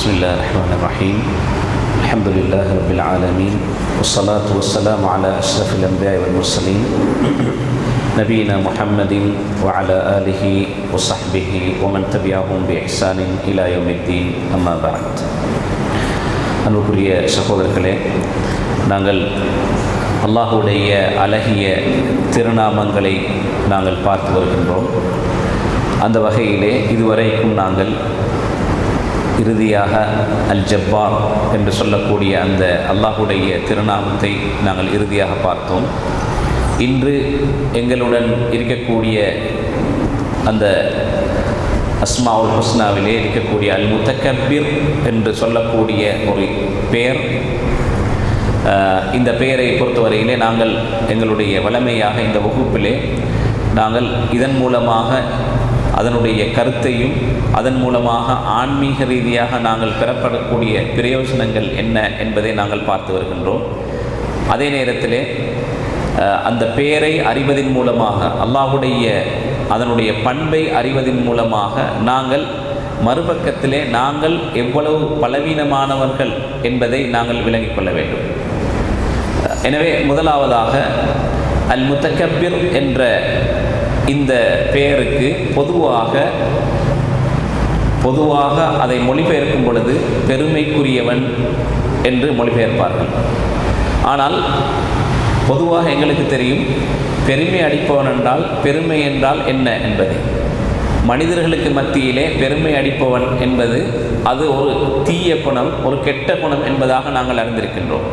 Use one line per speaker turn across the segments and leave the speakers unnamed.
بسم الله الرحمن الرحيم الحمد لله رب العالمين والصلاة والسلام على أشرف الأنبياء والمرسلين نبينا محمد وعلى آله وصحبه ومن تبعهم بإحسان إلى يوم الدين أما بعد அன்புக்குரிய சகோதரர்களே நாங்கள் அல்லாஹுடைய அழகிய திருநாமங்களை நாங்கள் பார்த்து வருகின்றோம் அந்த வகையிலே இதுவரைக்கும் நாங்கள் இறுதியாக அல் ஜப்பார் என்று சொல்லக்கூடிய அந்த அல்லாஹுடைய திருநாமத்தை நாங்கள் இறுதியாக பார்த்தோம். இன்று எங்களுடன் இருக்கக்கூடிய அந்த அஸ்மாவுல் ஹுஸ்னாவிலே இருக்கக்கூடிய அல் முத்தக்கபிர் என்று சொல்லக்கூடிய ஒரு பெயர் இந்த பெயரை பொறுத்தவரையிலே நாங்கள் எங்களுடைய வளமையாக இந்த வகுப்பிலே நாங்கள் இதன் மூலமாக அதனுடைய கருத்தையும் அதன் மூலமாக ஆன்மீக ரீதியாக நாங்கள் பெறப்படக்கூடிய பிரயோஜனங்கள் என்ன என்பதை நாங்கள் பார்த்து வருகின்றோம். அதே நேரத்திலே அந்த பெயரை அறிவதின் மூலமாக அல்லாஹுடைய அதனுடைய பண்பை அறிவதின் மூலமாக நாங்கள் மறுபக்கத்திலே நாங்கள் எவ்வளவு பலவீனமானவர்கள் என்பதை நாங்கள் விளங்கிக் கொள்ள வேண்டும். எனவே முதலாவதாக அல் முத்தக்கபிர் என்ற இந்த பெயருக்கு பொதுவாக பொதுவாக அதை மொழிபெயர்க்கும் பொழுது பெருமைக்குரியவன் என்று மொழிபெயர்ப்பார்கள். ஆனால் பொதுவாக எங்களுக்கு தெரியும் பெருமை அடிப்பவன் என்றால் பெருமை என்றால் என்ன என்பது? மனிதர்களுக்கு மத்தியிலே பெருமை அடிப்பவன் என்பது அது ஒரு தீய குணம் ஒரு கெட்ட குணம் என்பதாக நாங்கள் அறிந்திருக்கின்றோம்.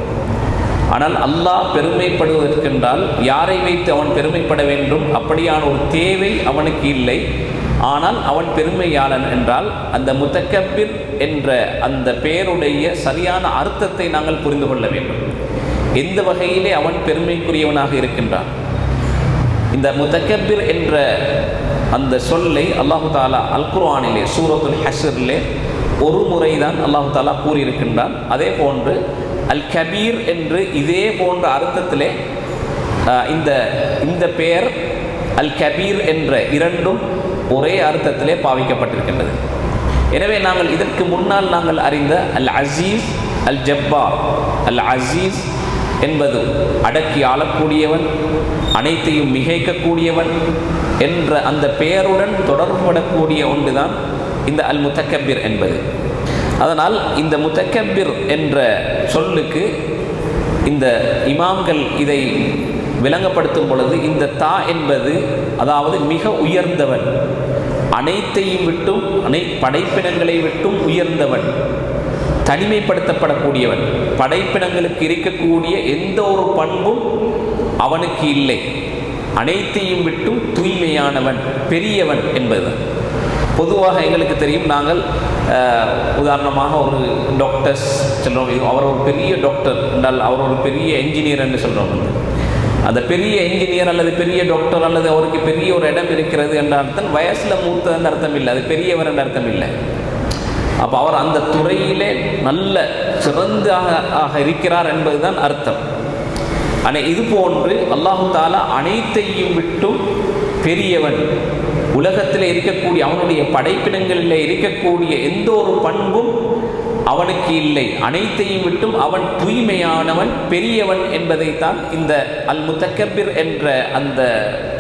ஆனால் அல்லாஹ் பெருமைப்படுவதற்கென்றால் யாரை வைத்து அவன் பெருமைப்பட வேண்டும்? அப்படியான ஒரு தேவை அவனுக்கு இல்லை. ஆனால் அவன் பெருமையாளன் என்றால் அந்த முத்தக்கபிர் என்ற அந்த பெயருடைய சரியான அர்த்தத்தை நாங்கள் புரிந்து கொள்ள வேண்டும். எந்த வகையிலே அவன் பெருமைக்குரியவனாக இருக்கின்றான்? இந்த முத்தக்கபிர் என்ற அந்த சொல்லை அல்லாஹு தாலா அல்குர்ஆனிலே சூரத்துல் ஹஷரிலே ஒரு முறை தான் அல்லாஹு தாலா கூறியிருக்கின்றான். அதே போன்று அல் கபீர் என்று இதே போன்ற அர்த்தத்திலே இந்த இந்த பெயர் அல் கபீர் என்ற இரண்டும் ஒரே அர்த்தத்திலே பாவிக்கப்பட்டிருக்கின்றது. எனவே நாங்கள் இதற்கு முன்னால் நாங்கள் அறிந்த அல் அசீஸ் அல் ஜப்பார் அல் அசீஸ் என்பது அடக்கி ஆளக்கூடியவன் அனைத்தையும் மிகைக்கக்கூடியவன் என்ற அந்த பெயருடன் தொடர்புபடக்கூடிய ஒன்றுதான் இந்த அல் முத்தக்கபிர் என்பது. அதனால் இந்த முத்தக்கபிர் என்ற சொல்லுக்கு இந்த இமாம்கள் இதை விளங்கப்படுத்தும் பொழுது இந்த தா என்பது அதாவது மிக உயர்ந்தவன். அனைத்தையும் விட்டும் அனை படைப்பினங்களை விட்டும் உயர்ந்தவன். தனிமைப்படுத்தப்படக்கூடியவன். படைப்பினங்களுக்கு இருக்கக்கூடிய எந்த ஒரு பண்பும் அவனுக்கு இல்லை. அனைத்தையும் விட்டும் தூய்மையானவன் பெரியவன் என்பது பொதுவாக எங்களுக்கு தெரியும் நாங்கள் உதாரணமாக ஒரு டாக்டர்ஸ் சொல்கிறோம் அவர் ஒரு பெரிய டாக்டர் என்றால் அவர் ஒரு பெரிய என்ஜினியர் என்று சொல்கிறோம் அந்த பெரிய என்ஜினியர் அல்லது பெரிய டாக்டர் அல்லது அவருக்கு பெரிய ஒரு இடம் இருக்கிறது என்ற அர்த்தம் வயசில் மூத்ததுன்னு அர்த்தம் இல்லை. அது பெரியவர் என்ற அர்த்தம் இல்லை. அப்போ அவர் அந்த துறையிலே நல்ல சிறந்தாக ஆக இருக்கிறார் என்பதுதான் அர்த்தம். ஆனால் இது போன்று அல்லாஹு தாலா அனைத்தையும் விட்டும் பெரியவன். உலகத்தில் இருக்கக்கூடிய அவனுடைய படைப்பினங்களில் இருக்கக்கூடிய எந்த ஒரு பண்பும் அவனுக்கு இல்லை. அனைத்தையும் விட்டும் அவன் தூய்மையானவன் பெரியவன் என்பதைத்தான் இந்த அல் முத்தக்கபிர் என்ற அந்த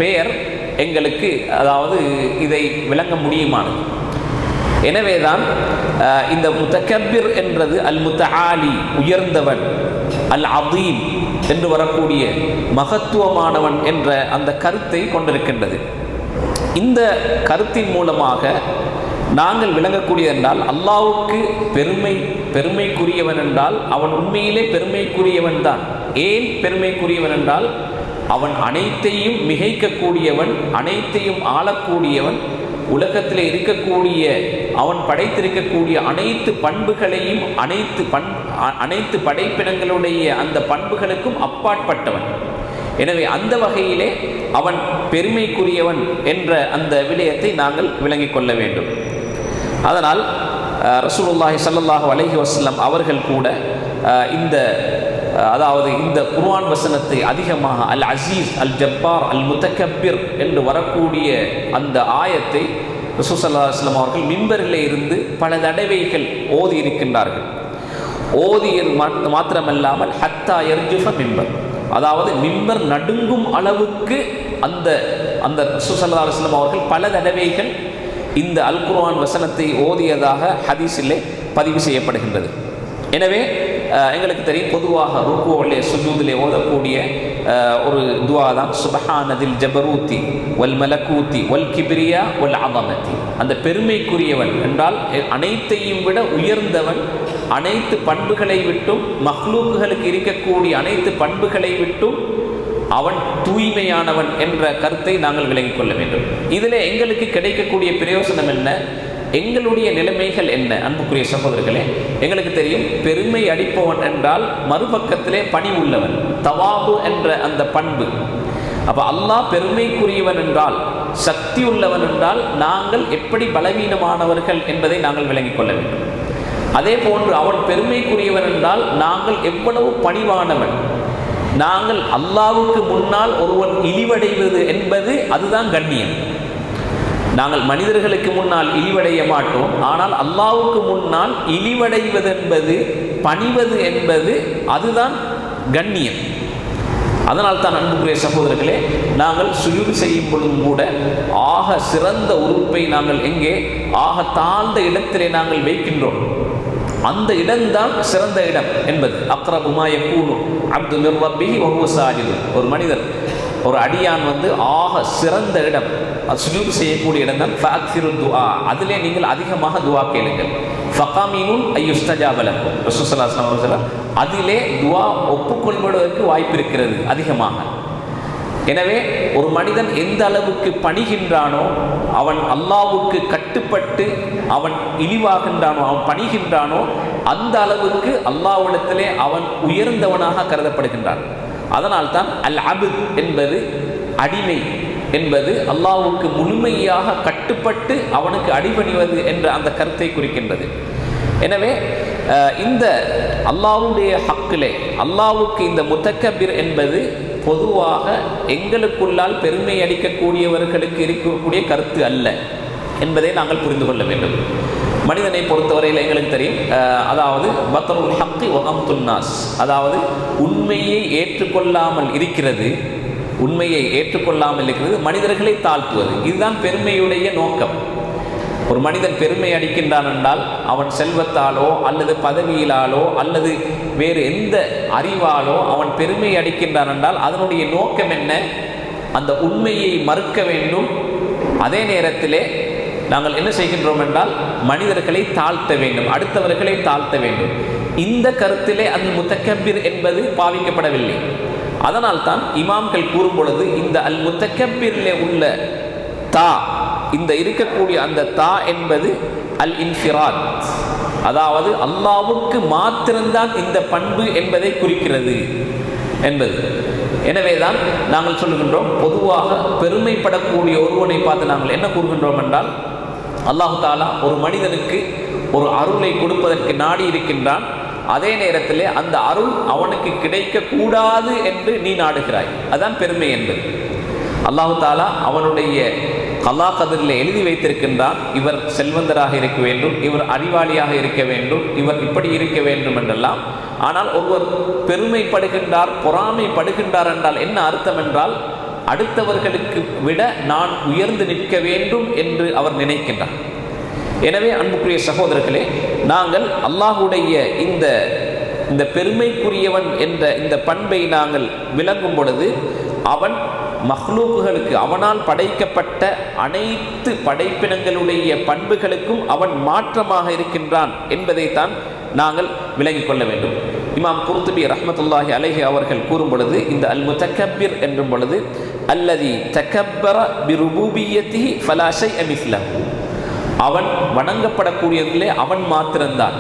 பெயர் எங்களுக்கு அதாவது இதை விளங்க முடியுமானது. எனவேதான் இந்த முத்தக்கபிர் என்றது அல் முத்தஆலி உயர்ந்தவன் அல் அதீம் என்று வரக்கூடிய மகத்துவமானவன் என்ற அந்த கருத்தை கொண்டிருக்கின்றது. இந்த கருத்தின் மூலமாக நாங்கள் விளங்கக்கூடியது என்றால் அல்லாவுக்கு பெருமை பெருமைக்குரியவன் என்றால் அவன் உண்மையிலே பெருமைக்குரியவன் தான் ஏன் பெருமைக்குரியவன் என்றால் அவன் அனைத்தையும் மிகைக்கக்கூடியவன் அனைத்தையும் ஆளக்கூடியவன் உலகத்தில் இருக்கக்கூடிய அவன் படைத்திருக்கக்கூடிய அனைத்து பண்புகளையும் அனைத்து பண் அ- அனைத்து படைப்பினங்களுடைய அந்த பண்புகளுக்கும் அப்பாற்பட்டவன். எனவே அந்த வகையிலே அவன் பெருமைக்குரியவன் என்ற அந்த விடயத்தை நாங்கள் விளங்கிக் கொள்ள வேண்டும். அதனால் ரசூலுல்லாஹி சல்லாஹு அலஹி வஸல்லம் அவர்கள் கூட இந்த அதாவது இந்த குர்ஆன் வசனத்தை அதிகமாக அல் அசீஸ் அல் ஜப்பார் அல் முத்தகப்பிர் என்று வரக்கூடிய அந்த ஆயத்தை ரசூசல்லா அஸ்லாம் அவர்கள் மிம்பரில் இருந்து பல தடவைகள் ஓதி இருக்கின்றார்கள். ஓதியது மாத்திரமல்லாமல் ஹத்தா எர்ஜுஃப மிம்பர். அதாவது மிம்பர் நடுங்கும் அளவுக்கு அந்த அந்த ரசூசல்லா அலுவலம் அவர்கள் பல தடவைகள் இந்த அல்குரோன் வசனத்தை ஓதியதாக ஹதீஸிலே பதிவு செய்யப்படுகின்றது. எனவே எங்களுக்கு தெரியும் பொதுவாக ருக்குவிலே சுஜூதிலே ஓதக்கூடிய ஒரு துவா தான் சுபஹானதில் ஜபரூத்தி வல் மலக்கூத்தி வல் கிபிரியா வல் அதமதி அந்த பெருமைக்குரியவன் என்றால் அனைத்தையும் விட உயர்ந்தவன் அனைத்து பண்புகளை விட்டும் மஹ்லூக்குகளுக்கு இருக்கக்கூடிய அனைத்து பண்புகளை விட்டும் அவன் தூய்மையானவன் என்ற கருத்தை நாங்கள் விளங்கிக் கொள்ள வேண்டும். இதில் எங்களுக்கு கிடைக்கக்கூடிய பிரயோசனம் என்ன? எங்களுடைய நிலைமைகள் என்ன? அன்புக்குரிய சகோதரர்களே எங்களுக்கு தெரியும் பெருமை அடிப்பவன் என்றால் மறுபக்கத்திலே பணி உள்ளவன் தவாபு என்ற அந்த பண்பு. அப்போ அல்லாஹ் பெருமைக்குரியவன் என்றால் சக்தி உள்ளவன் என்றால் நாங்கள் எப்படி பலவீனமானவர்கள் என்பதை நாங்கள் விளங்கிக் கொள்ள வேண்டும். அதே போன்று அவன் பெருமைக்குரியவன் என்றால் நாங்கள் எவ்வளவு பணிவானவன். நாங்கள் அல்லாவுக்கு முன்னால் ஒருவன் இழிவடைவது என்பது அதுதான் கண்ணியம். நாங்கள் மனிதர்களுக்கு முன்னால் இழிவடைய மாட்டோம். ஆனால் அல்லாவுக்கு முன்னால் இழிவடைவதென்பது பணிவது என்பது அதுதான் கண்ணியம். அதனால் தான் அன்புக்குரிய சகோதரர்களே நாங்கள் சுயுது செய்யும் பொழுதும் கூட ஆக சிறந்த உறுப்பை நாங்கள் எங்கே ஆக தாழ்ந்த இடத்திலே நாங்கள் வைக்கின்றோம். அந்த இடம்தான் சிறந்த இடம் என்பது. அக்ரபுமாய கூணு அப்து மிர்ரப்பிஹி வஹுவ சாஜிது. ஒரு மனிதர் ஒரு அடியான் வந்து ஆக சிறந்த இடம். சுஜூத் செய்யக்கூடிய இடம் தான் ஃபஅக்ஸிரு துஆ. அதிலே நீங்கள் அதிகமாக துவா கேளுங்கள். ஃபகாமீனும் ஐயுஸ்தஜாபலக்கும் ரசூலுல்லாஹி அவர்கள் அதிலே துவா ஒப்புக்கொள்வதற்கு வாய்ப்பு இருக்கிறது அதிகமாக. எனவே ஒரு மனிதன் எந்த அளவுக்கு பணிகின்றானோ அவன் அல்லாவுக்கு கட்டுப்பட்டு அவன் இழிவாகின்றானோ அவன் பணிகின்றானோ அந்த அளவுக்கு அல்லாவிடத்திலே அவன் உயர்ந்தவனாக கருதப்படுகின்றான். அதனால்தான் அல் அபுத் என்பது அடிமை என்பது அல்லாவுக்கு முழுமையாக கட்டுப்பட்டு அவனுக்கு அடிபணிவது என்ற அந்த கருத்தை குறிக்கின்றது. எனவே இந்த அல்லாவுடைய ஹக்கிலே அல்லாவுக்கு இந்த முத்தக்கபிர் என்பது பொதுவாக எங்களுக்குள்ளால் பெருமை அளிக்கக்கூடியவர்களுக்கு இருக்கக்கூடிய கருத்து அல்ல. என்பதை நாங்கள் புரிந்து கொள்ள வேண்டும். மனிதனை பொறுத்தவரையில் எங்களுக்கு தெரியும் அதாவது பத்தருல் ஹக்கி ஒஹம்துன்னாஸ் அதாவது உண்மையை ஏற்றுக்கொள்ளாமல் இருக்கிறது உண்மையை ஏற்றுக்கொள்ளாமல் இருக்கிறது மனிதர்களை தாழ்த்துவது. இதுதான் பெருமையுடைய நோக்கம். ஒரு மனிதன் பெருமை அடிக்கின்றான் என்றால் அவன் செல்வத்தாலோ அல்லது பதவியிலாலோ அல்லது வேறு எந்த அறிவாலோ அவன் பெருமை அடிக்கின்றான் என்றால் அதனுடைய நோக்கம் என்ன? அந்த உண்மையை மறுக்க வேண்டும். அதே நேரத்திலே நாங்கள் என்ன செய்கின்றோம் என்றால் மனிதர்களை தாழ்த்த வேண்டும் அடுத்தவர்களை தாழ்த்த வேண்டும். இந்த கருத்திலே அல் முத்தக்கபிர் என்பது பாவிக்கப்படவில்லை. அதனால்தான் இமாம்கள் கூறும் பொழுது இந்த அல் முத்தக்கபிரிலே உள்ள தா இந்த இருக்கக்கூடிய அந்த தா என்பது அல் இன்ஃபிராத். அதாவது அல்லாவுக்கு மாத்திரம்தான் இந்த பண்பு என்பதை குறிக்கிறது என்பது. எனவேதான் நாங்கள் சொல்லுகின்றோம் பொதுவாக பெருமைப்படக்கூடிய ஒருவனை பார்த்து நாங்கள் என்ன கூறுகின்றோம் என்றால் அல்லாஹு தாலா ஒரு மனிதனுக்கு ஒரு அருளை கொடுப்பதற்கு நாடி இருக்கின்றான். அதே நேரத்திலே அந்த அருள் அவனுக்கு கிடைக்கக்கூடாது என்று நீ நாடுகிறாய். அதான் பெருமை என்பது. அல்லாஹு தாலா அவனுடைய கல்லா கதிரில் எழுதி வைத்திருக்கின்றான். இவர் செல்வந்தராக இருக்க வேண்டும் இவர் அறிவாளியாக இருக்க வேண்டும் இவர் இப்படி இருக்க வேண்டும் என்றெல்லாம். ஆனால் ஒருவர் பெருமைப்படுகின்றார் பொறாமைப்படுகின்றார் என்றால் என்ன அர்த்தம் என்றால் அடுத்தவர்களுக்கு விட நான் உயர்ந்து நிற்க வேண்டும் என்று அவர் நினைக்கின்றார். எனவே அன்புக்குரிய சகோதரர்களே நாங்கள் அல்லாஹுடைய இந்த இந்த பெருமைக்குரியவன் என்ற இந்த பண்பை நாங்கள் விளங்கும் பொழுது அவன் மஹ்லூக்குகளுக்கு அவனால் படைக்கப்பட்ட அனைத்து படைப்பினங்களுடைய பண்புகளுக்கும் அவன் மாற்றமாக இருக்கின்றான் என்பதைத்தான் நாங்கள் விளங்கிக் கொள்ள வேண்டும். இமாம் குர்துபி ரஹமத்துல்லாஹி அலஹி அவர்கள் கூறும் பொழுது இந்த அல் முத்தக்கபிர் என்றும் பொழுது அல்லதி தக்கப்பர பிருபூபியத்திஹி ஃபலாஷை அமிஸ்லஹு அவன் வணங்கப்படக்கூடியதிலே அவன் மாத்திரம்தான்.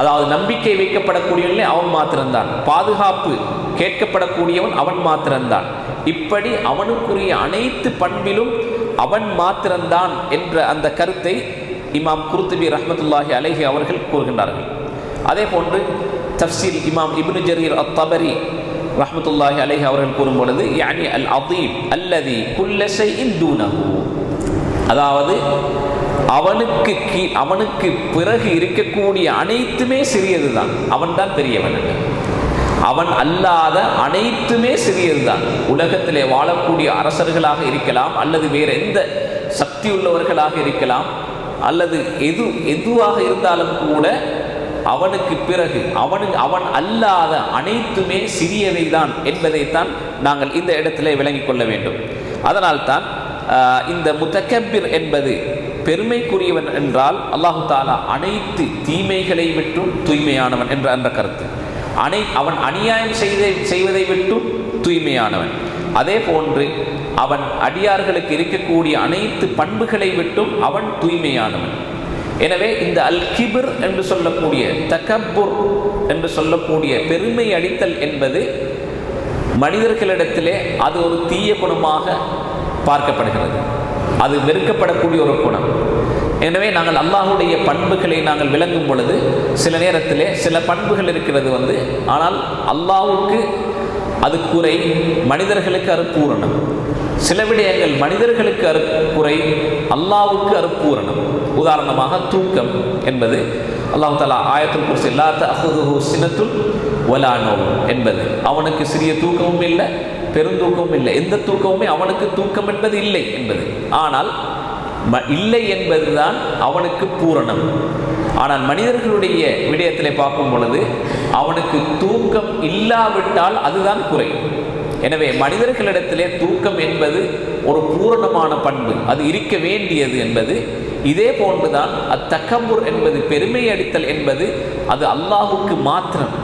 அதாவது நம்பிக்கை வைக்கப்படக்கூடியவனே அவன் மாத்திரம்தான். பாதுகாப்பு கேட்கப்படக்கூடியவன் அவன் மாத்திரம்தான். இப்படி அவனுக்குரிய அனைத்து பண்பிலும் அவன் மாத்திரம்தான் என்ற அந்த கருத்தை இமாம் குருத்துபி ரஹமத்துல்லாஹி அலஹி அவர்கள் கூறுகின்றார்கள். அதே போன்று தஃப்சீர் இமாம் இப்னு ஜரீர் அத் தபரி ரஹமத்துல்லாஹி அலைஹி அவர்கள் கூறும் பொழுது யானி அல் அதீப் அல்லதி குல்லசை ஷைஇன் அதாவது அவனுக்கு கீ அவனுக்கு பிறகு இருக்கக்கூடிய அனைத்துமே சிறியது தான் அவன்தான் பெரியவன் அவன் அல்லாத அனைத்துமே சிறியது தான் உலகத்திலே வாழக்கூடிய அரசர்களாக இருக்கலாம் அல்லது வேறு எந்த சக்தி உள்ளவர்களாக இருக்கலாம் அல்லது எது எதுவாக இருந்தாலும் கூட அவனுக்கு பிறகு அவனுக்கு அவன் அல்லாத அனைத்துமே சிறியவை தான் என்பதைத்தான் நாங்கள் இந்த இடத்திலே விளங்கிக் கொள்ள வேண்டும். அதனால்தான் ஆஹ், இந்த முத்தக்கபிர் என்பது பெருமைக்குரியவன் என்றால் அல்லாஹு தாலா அனைத்து தீமைகளை விட்டும் தூய்மையானவன் என்ற அந்த கருத்து. அனை அவன் அநியாயம் செய்த செய்வதை விட்டும் தூய்மையானவன். அதே போன்று அவன் அடியார்களுக்கு இருக்கக்கூடிய அனைத்து பண்புகளை விட்டும் அவன் தூய்மையானவன். எனவே இந்த அல் கிபிர் என்று சொல்லக்கூடிய தகப்புர் என்று சொல்லக்கூடிய பெருமை அடித்தல் என்பது மனிதர்களிடத்திலே அது ஒரு தீய குணமாக பார்க்கப்படுகிறது. அது வெறுக்கப்படக்கூடிய ஒரு குணம். எனவே நாங்கள் அல்லாஹுடைய பண்புகளை நாங்கள் விளங்கும் பொழுது சில நேரத்திலே சில பண்புகள் இருக்கிறது வந்து ஆனால் அல்லாஹுக்கு அது குறை மனிதர்களுக்கு அது பூரணம். சில விடயங்கள் மனிதர்களுக்கு அரு குறை அல்லாஹ்வுக்கு உதாரணமாக தூக்கம் என்பது. அல்லாஹ் தாலா ஆயத்துல் குறிச்சு இல்லாத அஹுதுஹு சினத்துல் வலானோ என்பது. அவனுக்கு சிறிய தூக்கமும் இல்லை பெருந்தூக்கமும் இல்லை. எந்த தூக்கமுமே அவனுக்கு தூக்கம் என்பது இல்லை என்பது. ஆனால் ம- இல்லை என்பதுதான் அவனுக்கு பூரணம். ஆனால் மனிதர்களுடைய விடயத்திலே பார்க்கும் பொழுது அவனுக்கு தூக்கம் இல்லாவிட்டால் அதுதான் குறை. எனவே மனிதர்களிடத்திலே தூக்கம் என்பது ஒரு பூரணமான பண்பு. அது இருக்க வேண்டியது என்பது இதே போன்றுதான் அத்தக்கம்புர் என்பது பெருமை அடித்தல் என்பது அது அல்லாஹுக்கு மாத்திரம்.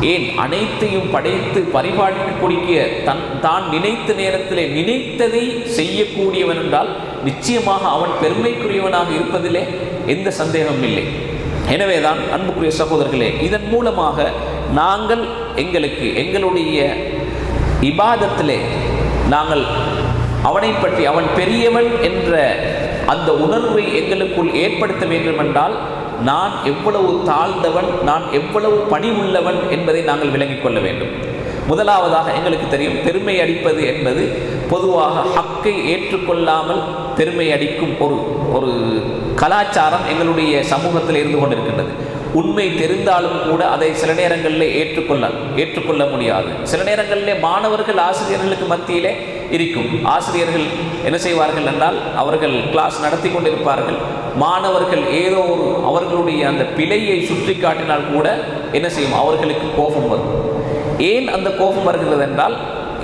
ஏன்? அனைத்தையும் படைத்து பரிபாலிக்கக்கூடிய தன் தான் நினைத்த நேரத்திலே நினைத்ததை செய்யக்கூடியவன் என்றால் நிச்சயமாக அவன் பெருமைக்குரியவனாக இருப்பதிலே எந்த சந்தேகமும் இல்லை. எனவேதான் அன்புக்குரிய சகோதரர்களே இதன் மூலமாக நாங்கள் எங்களுக்கு எங்களுடைய இபாதத்திலே நாங்கள் அவனை பற்றி அவன் பெரியவன் என்ற அந்த உணர்வை எங்களுக்குள் ஏற்படுத்த வேண்டுமென்றால் நான் எவ்வளவு தாழ்ந்தவன் நான் எவ்வளவு பணிவுள்ளவன் என்பதை நாங்கள் விளங்கிக் கொள்ள வேண்டும். முதலாவதாக எங்களுக்கு தெரியும் பெருமை அடிப்பது என்பது பொதுவாக ஹக்கை ஏற்றுக்கொள்ளாமல் பெருமை அடிக்கும் ஒரு ஒரு கலாச்சாரம் எங்களுடைய சமூகத்தில் இருந்து கொண்டிருக்கின்றது. உண்மை தெரிந்தாலும் கூட அதை சில நேரங்களில் ஏற்றுக்கொள்ள ஏற்றுக்கொள்ள முடியாது. சில நேரங்களிலே மாணவர்கள் ஆசிரியர்களுக்கு மத்தியிலே இருக்கும். ஆசிரியர்கள் என்ன செய்வார்கள் என்றால் அவர்கள் கிளாஸ் நடத்தி கொண்டிருப்பார்கள். மாணவர்கள் ஏதோ ஒரு அவர்களுடைய அந்த பிழையை சுற்றி காட்டினால் கூட என்ன செய்யும்? அவர்களுக்கு கோபம் வரும். ஏன் அந்த கோபம் வருகிறது என்றால்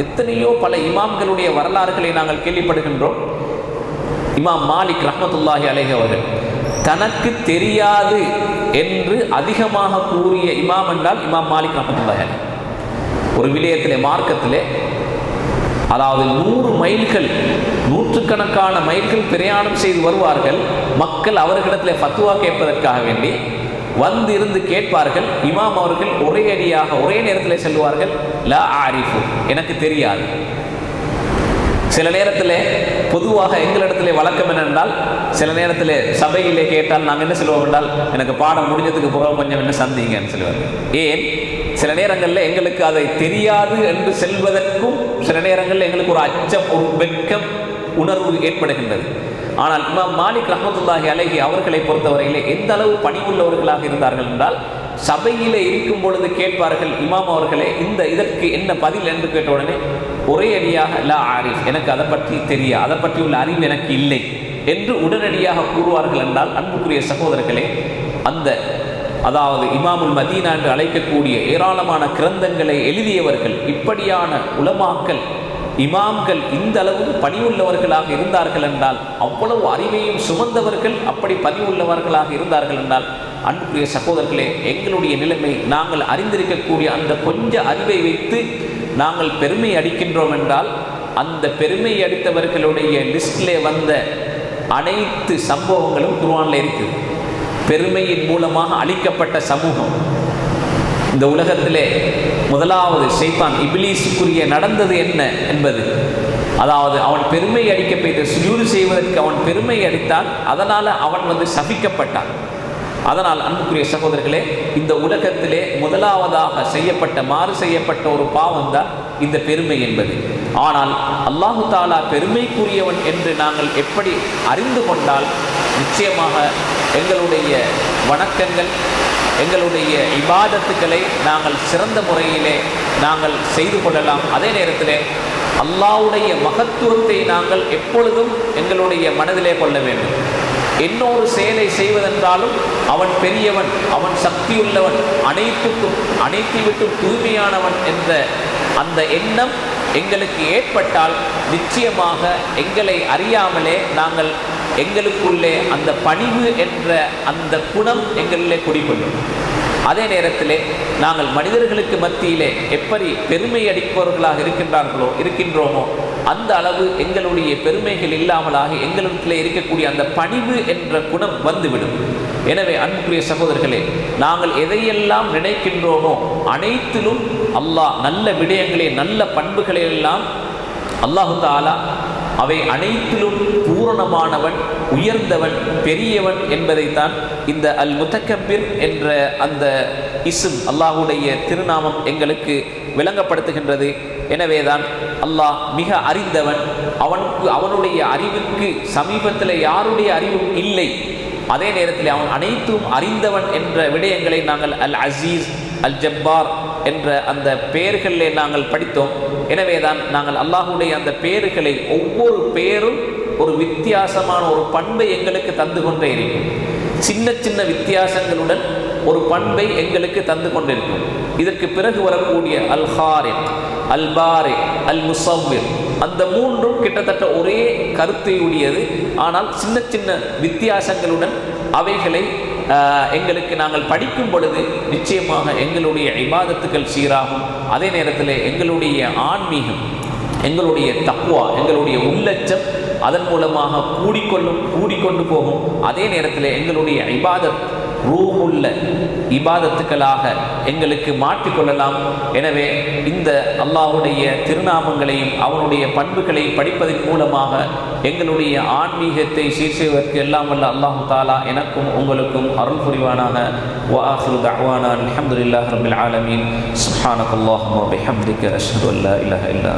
எத்தனையோ பல இமாம்களுடைய வரலாறுகளை நாங்கள் கேள்விப்படுகின்றோம். இமாம் மாலிக் ரஹமத்துல்லாஹி அலைஹி அவர்கள் தனக்கு தெரியாது என்று அதிகமாக கூறிய இமாம் என்றால் இமாம் மாலிக் ரஹ்மத்துல்லாஹி ஒரு விடயத்திலே மார்க்கத்திலே அதாவது நூறு மைல்கள் நூற்றுக்கணக்கான மைல்கள் பிரயாணம் செய்து வருவார்கள் மக்கள் அவர்களிடத்தில் ஃபத்துவா கேட்பதற்காக வேண்டி வந்து இருந்து கேட்பார்கள் இமாம் அவர்கள் ஒரே அடியாக ஒரே நேரத்தில் செல்வார்கள் ல ஆரிஃபு எனக்கு தெரியாது. சில நேரத்தில் பொதுவாக எங்களிடத்திலே வழக்கம் என்னென்றால் சில நேரத்தில் சபையிலே கேட்டால் நாங்கள் என்ன சொல்லுவோம் என்றால் எனக்கு பாடம் முடிஞ்சதுக்கு பிறகு கொஞ்சம் என்ன சந்திங்கன்னு சொல்லுவார் ஏன்? சில நேரங்களில் எங்களுக்கு அதை தெரியாது என்று செல்வதற்கும் சில நேரங்களில் எங்களுக்கு ஒரு அச்சம் ஒரு வெட்கம் உணர்வு ஏற்படுகின்றது. ஆனால் இமாம் மாலிக் ரஹமத்துல்லாஹி அலஹி அவர்களை பொறுத்தவரையிலே எந்த அளவு பணிவுள்ளவர்களாக இருந்தார்கள் என்றால் சபையிலே இருக்கும் பொழுது கேட்பார்கள் இமாம் அவர்களே இந்த இதற்கு என்ன பதில் என்று கேட்ட உடனே ஒரே அடியாக லா ஆரிஃப் எனக்கு அதை பற்றி தெரிய? அதை பற்றி உள்ள அறிவு எனக்கு இல்லை. என்று உடனடியாக கூறுவார்கள் என்றால் அன்புக்குரிய சகோதரர்களே அந்த அதாவது இமாமுல் மதீனா என்று அழைக்கக்கூடிய ஏராளமான கிரந்தங்களை எழுதியவர்கள் இப்படியான உலமாக்கல் இமாம்கள் இந்த அளவு பணிவுள்ளவர்களாக இருந்தார்கள் என்றால் அவ்வளவு அறிவையும் சுமந்தவர்கள் அப்படி பணிவுள்ளவர்களாக இருந்தார்கள் என்றால் அன்புக்குரிய சகோதரர்களே எங்களுடைய நிலைமை நாங்கள் அறிந்திருக்கக்கூடிய அந்த கொஞ்ச அறிவை வைத்து நாங்கள் பெருமை அடிக்கின்றோம் என்றால் அந்த பெருமை அடித்தவர்களுடைய லிஸ்டிலே வந்த அனைத்து சம்பவங்களும் குருவானில் இருக்குது. பெருமையின் மூலமாக அழிக்கப்பட்ட சமூகம். இந்த உலகத்திலே முதலாவது ஷைத்தான் இபிலீஸுக்குரிய நடந்தது என்ன என்பது. அதாவது அவன் பெருமை அடிக்க பெய்த சுஜூடு செய்வதற்கு அவன் பெருமை அடித்தான் அதனால் அவன் வந்து சபிக்கப்பட்டான். அதனால் அன்புக்குரிய சகோதரர்களே இந்த உலகத்திலே முதலாவதாக செய்யப்பட்ட மாறு செய்யப்பட்ட ஒரு பாவம் தான் இந்த பெருமை என்பது. ஆனால் அல்லாஹு தாலா பெருமைக்குரியவன் என்று நாங்கள் எப்படி அறிந்து கொண்டால் நிச்சயமாக எங்களுடைய வணக்கங்கள் எங்களுடைய இபாதத்துக்களை நாங்கள் சிறந்த முறையிலே நாங்கள் செய்து கொள்ளலாம். அதே நேரத்திலே அல்லாவுடைய மகத்துவத்தை நாங்கள் எப்பொழுதும் எங்களுடைய மனதிலே கொள்ள வேண்டும். இன்னொரு செயலை செய்வதென்றாலும் அவன் பெரியவன் அவன் சக்தியுள்ளவன் அனைத்துக்கும் அனைத்தை விட்டும் தூய்மையானவன் என்ற அந்த எண்ணம் எங்களுக்கு ஏற்பட்டால் நிச்சயமாக எங்களை அறியாமலே நாங்கள் எங்களுக்குள்ளே அந்த பணிவு என்ற அந்த குணம் எங்களிலே குடிகொள்ளும். அதே நேரத்திலே நாங்கள் மனிதர்களுக்கு மத்தியிலே எப்படி பெருமை அடிப்பவர்களாக இருக்கின்றார்களோ இருக்கின்றோமோ அந்த அளவு எங்களுடைய பெருமைகள் இல்லாமலாக எங்களுக்குள்ளே இருக்கக்கூடிய அந்த பணிவு என்ற குணம் வந்துவிடும். எனவே அன்புக்குரிய சகோதரர்களே நாங்கள் எதையெல்லாம் நினைக்கின்றோமோ அனைத்திலும் அல்லாஹ் நல்ல விடயங்களே நல்ல பண்புகளை எல்லாம் அல்லாஹு தாலா அவை அனைத்திலும் பூரணமானவன் உயர்ந்தவன் பெரியவன் என்பதைத்தான் இந்த அல் முத்தக்கபிர் என்ற அந்த இசும் அல்லாஹுடைய திருநாமம் எங்களுக்கு விளங்கப்படுத்துகின்றது. எனவேதான் அல்லாஹ் மிக அறிந்தவன். அவனுக்கு அவனுடைய அறிவுக்கு சமீபத்தில் யாருடைய அறிவும் இல்லை. அதே நேரத்தில் அவன் அனைத்தும் அறிந்தவன் என்ற விடயங்களை நாங்கள் அல் அசீஸ் அல் ஜப்பார் என்ற அந்த பெயர்களிலே நாங்கள் படித்தோம். எனவேதான் நாங்கள் அல்லாஹுடைய அந்த பெயர்களை ஒவ்வொரு பெயரும் ஒரு வித்தியாசமான ஒரு பண்பை எங்களுக்கு தந்து கொண்டே இருக்கும். சின்ன சின்ன வித்தியாசங்களுடன் ஒரு பண்பை எங்களுக்கு தந்து கொண்டிருக்கும். இதற்கு பிறகு வரக்கூடிய அல்ஹாரின் அல் பாரே அல் முசவ்விர் அந்த மூன்றும் கிட்டத்தட்ட ஒரே கருத்தையுடையது. ஆனால் சின்ன சின்ன வித்தியாசங்களுடன் அவைகளை எங்களுக்கு நாங்கள் படிக்கும் பொழுது நிச்சயமாக எங்களுடைய இபாதத்துக்கள் சீராகும். அதே நேரத்தில் எங்களுடைய ஆன்மீகம் எங்களுடைய தக்குவா எங்களுடைய உள்ளச்சம் அதன் மூலமாக கூடிக்கொள்ளும் கூடிக்கொண்டு போகும். அதே நேரத்தில் எங்களுடைய இபாதத் ரூமுள்ள இபாதத்துக்களாக எங்களுக்கு மாற்றிக்கொள்ளலாம். எனவே இந்த அல்லாஹுடைய திருநாமங்களையும் அவனுடைய பண்புகளை படிப்பதன் மூலமாக எங்களுடைய ஆன்மீகத்தை சீர் செய்வதற்கு எல்லாம் வல்ல அல்லாஹு தாலா எனக்கும் உங்களுக்கும் அருள் புரிவானாக. வாஹு தஹ்வானா அலமதுல்லாஹ் ரபில் ஆலமீன் சுஹானகுல்லாஹ் அஷ்ஹது அல்லா இலஹ இல்லா